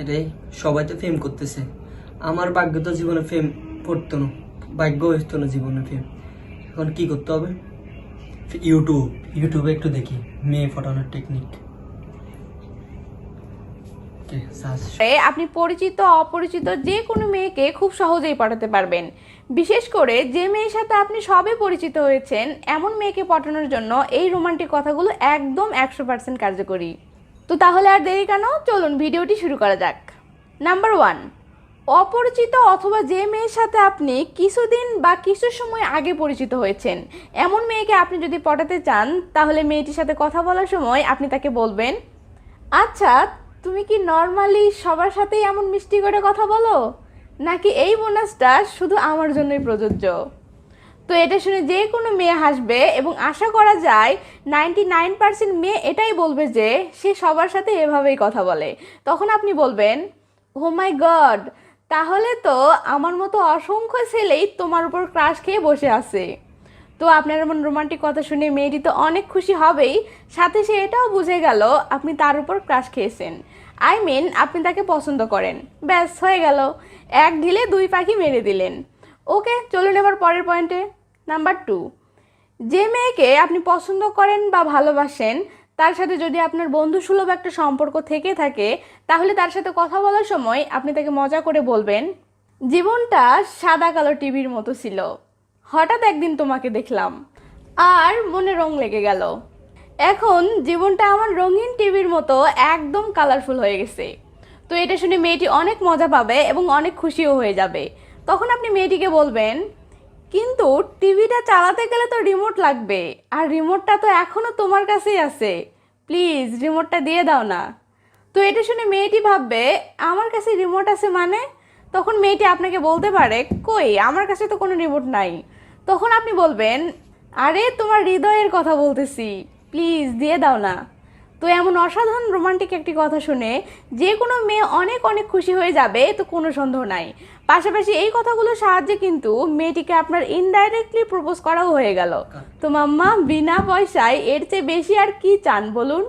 এটাই, সবাই তো ফেম করতেছে। আমার ভাগ্য তো জীবনে ফেম পড়তো না। ভাগ্য হইতো না জীবনে ফেম এখন কি করতে হবে? ইউটিউব ইউটিউবে একটু দেখি, মেয়ে ফটানোর টেকনিক আপনি পরিচিত, অপরিচিত যে কোনো মেয়েকে খুব সহজেই পটাতে পারবেন। বিশেষ করে যে মেয়ের সাথে আপনি সবে পরিচিত হয়েছেন, এমন মেয়েকে পটানোর জন্য এই রোমান্টিক কথাগুলো একদম একশো পার্সেন্ট কার্যকরী। তো তাহলে আর দেরি কেন? চলুন, ভিডিওটি শুরু করা যাক। নাম্বার ওয়ান অপরিচিত অথবা যে মেয়ের সাথে আপনি কিছুদিন বা কিছু সময় আগে পরিচিত হয়েছেন, এমন মেয়েকে আপনি যদি পটাতে চান, তাহলে মেয়েটির সাথে কথা বলার সময় আপনি তাকে বলবেন আচ্ছা তুমি কি নর্মালি সবার সাথেই এমন মিষ্টি করে কথা বলো? নাকি এই বোনাসটা শুধু আমার জন্যই প্রযোজ্য? তো এটা শুনে যে কোনো মেয়ে হাসবে এবং আশা করা যায় নাইনটি নাইন পার্সেন্ট মেয়ে এটাই বলবে যে সে সবার সাথে এভাবেই কথা বলে। তখন আপনি বলবেন হো মাই গড তাহলে তো আমার মতো অসংখ্য ছেলেই তোমার উপর ক্রাশ খেয়ে বসে আছে। তো আপনার এমন রোমান্টিক কথা শুনে মেয়েটি তো অনেক খুশি হবেই। সাথে সে এটাও বুঝে গেল আপনি তার উপর ক্রাশ খেয়েছেন। আই মিন আপনি তাকে পছন্দ করেন। ব্যাস, হয়ে গেল। এক ঢিলে দুই পাখি মেরে দিলেন। ওকে, চলুন এবার পরের পয়েন্টে নাম্বার টু যে মেয়েকে আপনি পছন্দ করেন বা ভালোবাসেন, তার সাথে যদি আপনার বন্ধুসুলভ একটা সম্পর্ক থেকে থাকে, তাহলে তার সাথে কথা বলার সময় আপনি তাকে মজা করে বলবেন, জীবনটা সাদা কালো টিভির মতো ছিল। হঠাৎ একদিন তোমাকে দেখলাম, আর মনে রং লেগে গেল। এখন জীবনটা আমার রঙিন টিভির মতো একদম কালারফুল হয়ে গেছে। তো এটা শুনে মেয়েটি অনেক মজা পাবে এবং অনেক খুশিও হয়ে যাবে। তখন আপনি মেয়েটিকে বলবেন কিন্তু টিভিটা চালাতে গেলে তো রিমোট লাগবে। আর রিমোটটা তো এখনও তোমার কাছেই আছে। প্লিজ রিমোটটা দিয়ে দাও না। তো এটা শুনে মেয়েটি ভাববে, আমার কাছে রিমোট আছে মানে? তখন মেয়েটি আপনাকে বলতে পারে, কই, আমার কাছে তো কোনো রিমোট নাই। তখন আপনি বলবেন, আরে, তোমার হৃদয়ের কথা বলতেছি। প্লিজ দিয়ে দাও না। তো এমন অসাধারণ রোমান্টিক একটি কথা শুনে যে কোনো মেয়ে অনেক অনেক খুশি হয়ে যাবে, তো কোনো সন্দেহ নাই। পাশাপাশি এই কথাগুলোর সাহায্যে কিন্তু মেয়েটিকে আপনার ইনডাইরেক্টলি প্রপোজ করাও হয়ে গেল। তো মাম্মা, বিনা পয়সায় এর চেয়ে বেশি আর কি চান বলুন?